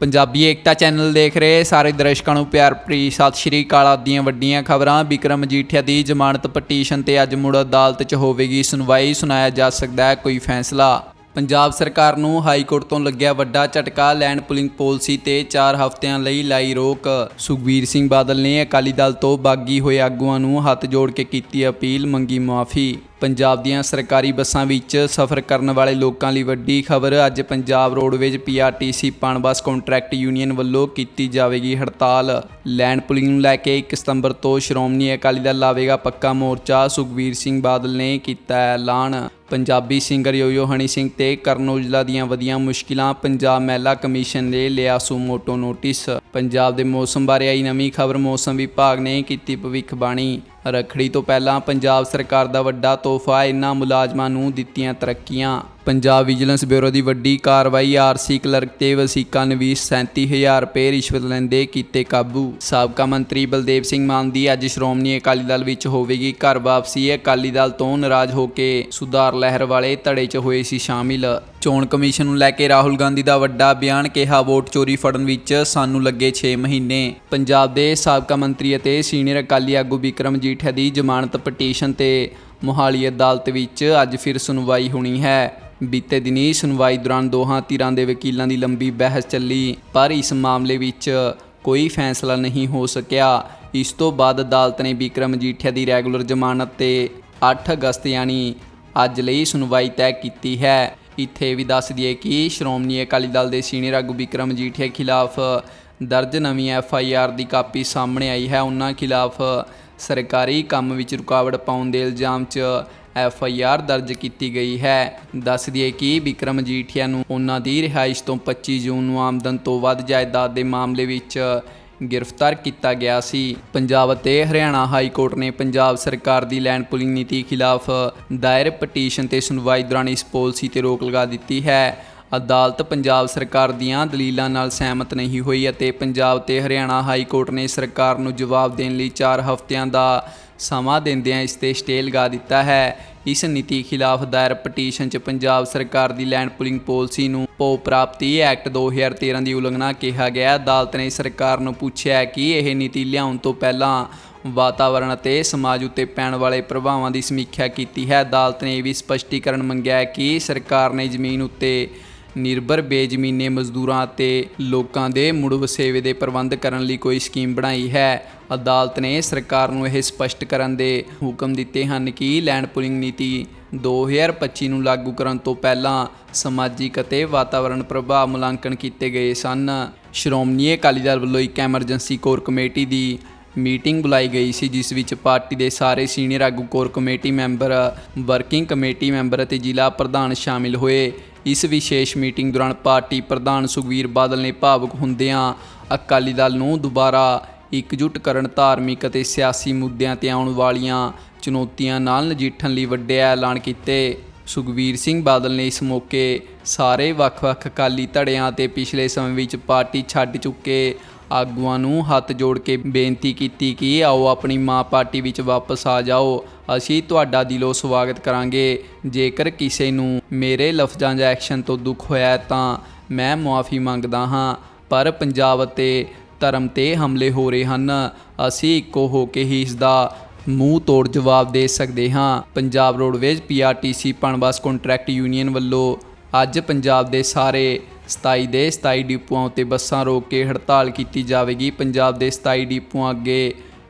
ਪੰਜਾਬੀ ਏਕਤਾ channel ਦੇਖ ਰਹੇ ਸਾਰੇ ਦਰਸ਼ਕਾਂ ਨੂੰ ਪਿਆਰ ਭਰੀ ਸਤਿ ਸ਼੍ਰੀ ਅਕਾਲ ਆਪ ਦੀਆਂ ਵੱਡੀਆਂ ਖਬਰਾਂ। ਵਿਕਰਮ ਮਜੀਠੀਆ ਦੀ ਜ਼ਮਾਨਤ ਪਟੀਸ਼ਨ ਤੇ ਅੱਜ ਮੁੜ ਅਦਾਲਤ 'ਚ ਹੋਵੇਗੀ ਸੁਣਵਾਈ, ਸੁਣਾਇਆ ਜਾ ਸਕਦਾ ਹੈ, ਕੋਈ ਫੈਸਲਾ। ਪੰਜਾਬ ਸਰਕਾਰ ਨੂੰ ਹਾਈ ਕੋਰਟ ਤੋਂ ਲੱਗਿਆ ਵੱਡਾ ਝਟਕਾ, ਲੈਂਡ ਪੁਲਿੰਗ ਪਾਲਿਸੀ ਤੇ 4 ਹਫ਼ਤਿਆਂ ਲਈ ਲਾਈ ਰੋਕ। ਸੁਖਬੀਰ ਸਿੰਘ ਬਾਦਲ ਨੇ ਅਕਾਲੀ ਦਲ ਤੋਂ ਬਾਗੀ ਹੋਏ ਆਗੂਆਂ ਨੂੰ ਹੱਥ ਜੋੜ ਕੇ ਕੀਤੀ ਅਪੀਲ, ਮੰਗੀ ਮੁਆਫੀ। ਪੰਜਾਬ ਦੀਆਂ ਸਰਕਾਰੀ ਬੱਸਾਂ ਵਿੱਚ ਸਫ਼ਰ ਕਰਨ ਵਾਲੇ ਲੋਕਾਂ ਲਈ ਵੱਡੀ ਖਬਰ, ਅੱਜ Punjab roadways PRTC Punbus contract union ਵੱਲੋਂ ਕੀਤੀ ਜਾਵੇਗੀ ਹੜਤਾਲ। ਲੈਂਡ ਪੁਲਿੰਗ ਨੂੰ ਲੈ ਕੇ 1 ਸਤੰਬਰ ਤੋਂ ਸ਼੍ਰੋਮਣੀ ਅਕਾਲੀ ਦਲ ਲਾਵੇਗਾ ਪੱਕਾ ਮੋਰਚਾ, ਸੁਖਬੀਰ ਸਿੰਘ ਬਾਦਲ ਨੇ ਕੀਤਾ ਐਲਾਨ। Punjabi singer Yo Yo Honey Singh ਤੇ ਕਰਨ ਔਜਲਾ ਦੀਆਂ ਵਧੀਆਂ ਮੁਸ਼ਕਿਲਾਂ ਪੰਜਾਬ ਮਹਿਲਾ ਕਮਿਸ਼ਨ ਨੇ ਲਿਆ ਸੁਮੋਟੋ ਨੋਟਿਸ। ਪੰਜਾਬ ਦੇ ਮੌਸਮ ਬਾਰੇ ਆਈ ਨਵੀਂ ਖਬਰ ਮੌਸਮ ਵਿਭਾਗ ਨੇ ਕੀਤੀ ਭਵਿੱਖਬਾਣੀ ਰੱਖੜੀ ਤੋਂ ਪਹਿਲਾਂ ਪੰਜਾਬ ਸਰਕਾਰ ਦਾ ਵੱਡਾ ਤੋਹਫਾ ਇਹਨਾਂ ਮੁਲਾਜ਼ਮਾਂ ਨੂੰ ਦਿੱਤੀਆਂ ਤਰੱਕੀਆਂ। ਪੰਜਾਬ ਵਿਜੀਲੈਂਸ ਬਿਊਰੋ ਦੀ ਵੱਡੀ ਕਾਰਵਾਈ, ਆਰਸੀ ਕਲਰਕ ਤੇ ਵਸੀਕਾ ਨਵੀਸ 37000 ਰੁਪਏ ਰਿਸ਼ਵਤ ਲੈਂਦੇ ਕੀਤੇ ਕਾਬੂ। ਸਾਬਕਾ ਮੰਤਰੀ ਬਲਦੇਵ ਸਿੰਘ ਮਾਨ ਦੀ ਅੱਜ ਸ਼੍ਰੋਮਣੀ ਅਕਾਲੀ ਦਲ ਵਿੱਚ ਹੋਵੇਗੀ ਘਰ ਵਾਪਸੀ। ਅਕਾਲੀ ਦਲ ਤੋਂ ਨਾਰਾਜ਼ ਹੋ ਕੇ ਸੁਧਾਰ ਲਹਿਰ ਵਾਲੇ ਧੜੇ 'ਚ ਹੋਏ ਸੀ ਸ਼ਾਮਿਲ। ਚੋਣ ਕਮਿਸ਼ਨ ਨੂੰ ਲੈ ਕੇ ਰਾਹੁਲ ਗਾਂਧੀ ਦਾ ਵੱਡਾ ਬਿਆਨ ਕਿਹਾ, ਵੋਟ ਚੋਰੀ ਫੜਨ ਵਿੱਚ ਸਾਨੂੰ ਲੱਗੇ 6 ਮਹੀਨੇ। ਪੰਜਾਬ ਦੇ ਸਾਬਕਾ ਮੰਤਰੀ ਅਤੇ ਸੀਨੀਅਰ ਅਕਾਲੀ ਆਗੂ ਵਿਕਰਮ ਜੀਠਾ ਦੀ ਜ਼ਮਾਨਤ ਪਟੀਸ਼ਨ ਤੇ ਮੋਹਾਲੀ ਅਦਾਲਤ ਵਿੱਚ ਅੱਜ ਫਿਰ ਸੁਣਵਾਈ ਹੋਣੀ ਹੈ। ਬੀਤੇ ਦਿਨੀ ਸੁਣਵਾਈ ਦੌਰਾਨ ਦੋਹਾਂ ਧਿਰਾਂ ਦੇ ਵਕੀਲਾਂ ਦੀ ਲੰਬੀ ਬਹਿਸ ਚੱਲੀ, ਪਰ ਇਸ ਮਾਮਲੇ ਵਿੱਚ ਕੋਈ ਫੈਸਲਾ ਨਹੀਂ ਹੋ ਸਕਿਆ। ਇਸ ਤੋਂ ਬਾਅਦ ਅਦਾਲਤ ਨੇ ਵਿਕਰਮ ਜੀਠਿਆ ਦੀ ਰੈਗੂਲਰ ਜ਼ਮਾਨਤ ਤੇ 8 ਅਗਸਤ ਯਾਨੀ ਅੱਜ ਲਈ ਸੁਣਵਾਈ ਤੈਅ ਕੀਤੀ ਹੈ। ਇੱਥੇ ਵੀ ਦੱਸ ਦਈਏ ਕਿ ਸ਼੍ਰੋਮਣੀ ਅਕਾਲੀ ਦਲ ਦੇ ਸੀਨੀਅਰ ਆਗੂ ਵਿਕਰਮ ਜੀਠਿਆ ਖਿਲਾਫ ਦਰਜ ਨਵੀਂ ਐਫ ਆਈ ਆਰ ਦੀ ਕਾਪੀ ਸਾਹਮਣੇ ਆਈ ਹੈ। ਉਹਨਾਂ ਖਿਲਾਫ ਸਰਕਾਰੀ ਕੰਮ ਵਿੱਚ ਰੁਕਾਵਟ ਪਾਉਣ ਦੇ ਇਲਜ਼ਾਮ 'ਚ ਐਫ ਆਈ ਆਰ ਦਰਜ ਕੀਤੀ ਗਈ ਹੈ। ਦੱਸ ਦਈਏ ਕਿ ਵਿਕਰਮ ਜੀਠੀਆ ਨੂੰ ਉਹਨਾਂ ਦੀ ਰਿਹਾਇਸ਼ ਤੋਂ 25 ਜੂਨ ਨੂੰ ਆਮਦਨ ਤੋਂ ਵੱਧ ਜਾਇਦਾਦ ਦੇ ਮਾਮਲੇ ਵਿੱਚ ਗ੍ਰਿਫਤਾਰ ਕੀਤਾ ਗਿਆ ਸੀ। ਪੰਜਾਬ ਅਤੇ ਹਰਿਆਣਾ ਹਾਈ ਕੋਰਟ ਨੇ ਪੰਜਾਬ ਸਰਕਾਰ ਦੀ ਲੈਂਡ ਪੁਲਿੰਗ ਨੀਤੀ ਖਿਲਾਫ ਦਾਇਰ ਪਟੀਸ਼ਨ ਤੇ ਸੁਣਵਾਈ ਦੌਰਾਨ ਇਸ ਪਾਲਿਸੀ ਤੇ ਰੋਕ ਲਗਾ ਦਿੱਤੀ ਹੈ। ਅਦਾਲਤ ਪੰਜਾਬ ਸਰਕਾਰ ਦੀਆਂ ਦਲੀਲਾਂ ਨਾਲ ਸਹਿਮਤ ਨਹੀਂ ਹੋਈ ਅਤੇ ਪੰਜਾਬ ਤੇ ਹਰਿਆਣਾ ਹਾਈ ਕੋਰਟ ਨੇ ਸਰਕਾਰ ਨੂੰ ਜਵਾਬ ਦੇਣ ਲਈ 4 ਹਫ਼ਤਿਆਂ ਦਾ ਸਮਾਂ ਦਿੰਦਿਆਂ ਇਸ ਤੇ ਸਟੇ ਲਗਾ ਦਿੱਤਾ ਹੈ। ਇਸ ਨੀਤੀ ਖਿਲਾਫ ਦਾਇਰ ਪਟੀਸ਼ਨ 'ਚ ਪੰਜਾਬ ਸਰਕਾਰ ਦੀ ਲੈਂਡ ਪੁਲਿੰਗ ਪਾਲਿਸੀ ਨੂੰ ਭੂ ਪ੍ਰਾਪਤੀ ਐਕਟ 2013 ਦੀ ਉਲੰਘਣਾ ਕਿਹਾ ਗਿਆ। ਅਦਾਲਤ ਨੇ ਸਰਕਾਰ ਨੂੰ ਪੁੱਛਿਆ ਕਿ ਇਹ ਨੀਤੀ ਲਿਆਉਣ ਤੋਂ ਪਹਿਲਾਂ ਵਾਤਾਵਰਣ ਅਤੇ ਸਮਾਜ ਉੱਤੇ ਪੈਣ ਵਾਲੇ ਪ੍ਰਭਾਵਾਂ ਦੀ ਸਮੀਖਿਆ ਕੀਤੀ ਹੈ। ਅਦਾਲਤ ਨੇ ਇਹ ਵੀ ਸਪਸ਼ਟੀਕਰਨ ਮੰਗਿਆ ਕਿ ਸਰਕਾਰ ਨੇ ਜ਼ਮੀਨ ਉੱਤੇ ਨਿਰਭਰ ਬੇਜ਼ਮੀਨੇ ਮਜ਼ਦੂਰਾਂ ਅਤੇ ਲੋਕਾਂ ਦੇ ਮੁੜ ਵਸੇਵੇ ਦੇ ਪ੍ਰਬੰਧ ਕਰਨ ਲਈ ਕੋਈ ਸਕੀਮ ਬਣਾਈ ਹੈ। ਅਦਾਲਤ ਨੇ ਸਰਕਾਰ ਨੂੰ ਇਹ ਸਪਸ਼ਟ ਕਰਨ ਦੇ ਹੁਕਮ ਦਿੱਤੇ ਹਨ ਕਿ ਲੈਂਡ ਪੁਲਿੰਗ ਨੀਤੀ 2025 ਨੂੰ ਲਾਗੂ ਕਰਨ ਤੋਂ ਪਹਿਲਾਂ ਸਮਾਜਿਕ ਅਤੇ ਵਾਤਾਵਰਣ ਪ੍ਰਭਾਵ ਮੁਲਾਂਕਣ ਕੀਤੇ ਗਏ ਸਨ। ਸ਼੍ਰੋਮਣੀ ਅਕਾਲੀ ਦਲ ਵੱਲੋਂ ਇੱਕ ਐਮਰਜੈਂਸੀ ਕੋਰ ਕਮੇਟੀ ਦੀ ਮੀਟਿੰਗ ਬੁਲਾਈ ਗਈ ਸੀ, ਜਿਸ ਵਿੱਚ ਪਾਰਟੀ ਦੇ ਸਾਰੇ ਸੀਨੀਅਰ ਆਗੂ core committee member, working committee member ਅਤੇ ਜ਼ਿਲ੍ਹਾ ਪ੍ਰਧਾਨ ਸ਼ਾਮਿਲ ਹੋਏ। ਇਸ ਵਿਸ਼ੇਸ਼ ਮੀਟਿੰਗ ਦੌਰਾਨ ਪਾਰਟੀ ਪ੍ਰਧਾਨ ਸੁਖਵੀਰ ਬਾਦਲ ਨੇ ਭਾਵੁਕ ਹੁੰਦਿਆਂ ਅਕਾਲੀ ਦਲ ਨੂੰ ਦੁਬਾਰਾ ਇਕਜੁੱਟ ਕਰਨ ਧਾਰਮਿਕ ਅਤੇ ਸਿਆਸੀ ਮੁੱਦਿਆਂ ਤੇ ਆਉਣ ਵਾਲੀਆਂ ਚੁਣੌਤੀਆਂ ਨਾਲ ਨਜਿੱਠਣ ਲਈ ਵੱਡੇ ਐਲਾਨ ਕੀਤੇ। ਸੁਖਵੀਰ ਸਿੰਘ ਬਾਦਲ ਨੇ ਇਸ ਮੌਕੇ ਸਾਰੇ ਵੱਖ-ਵੱਖ ਅਕਾਲੀ ਧੜਿਆਂ ਤੇ ਪਿਛਲੇ ਸਮੇਂ ਵਿੱਚ ਪਾਰਟੀ ਛੱਡ ਚੁੱਕੇ ਆਗੂਆਂ ਨੂੰ ਹੱਥ ਜੋੜ ਕੇ ਬੇਨਤੀ ਕੀਤੀ ਕਿ ਆਓ ਆਪਣੀ ਮਾਂ ਪਾਰਟੀ ਵਿੱਚ ਵਾਪਸ ਆ ਜਾਓ। ਅਸੀਂ ਤੁਹਾਡਾ ਦਿਲੋਂ ਸਵਾਗਤ ਕਰਾਂਗੇ। ਜੇਕਰ ਕਿਸੇ ਨੂੰ ਮੇਰੇ ਲਫ਼ਜ਼ਾਂ ਜਾਂ ਐਕਸ਼ਨ ਤੋਂ ਦੁੱਖ ਹੋਇਆ ਤਾਂ ਮੈਂ ਮੁਆਫੀ ਮੰਗਦਾ ਹਾਂ। ਪਰ ਪੰਜਾਬ ਅਤੇ ਧਰਮ ਤੇ ਹਮਲੇ ਹੋ ਰਹੇ ਹਨ। ਅਸੀਂ ਇੱਕੋ ਹੋ ਕੇ ਹੀ ਇਸ ਦਾ ਮੂੰਹ ਤੋੜ ਜਵਾਬ ਦੇ ਸਕਦੇ ਹਾਂ। Punjab roadways PRTC Punbus contract union ਵੱਲੋਂ ਅੱਜ ਪੰਜਾਬ ਦੇ ਸਾਰੇ 27 ਦੇ 27 ਡਿਪੂਆਂ ਉੱਤੇ ਬੱਸਾਂ ਰੋਕ ਕੇ ਹੜਤਾਲ ਕੀਤੀ ਜਾਵੇਗੀ। ਪੰਜਾਬ ਦੇ 27 ਡਿਪੂਆਂ ਅੱਗੇ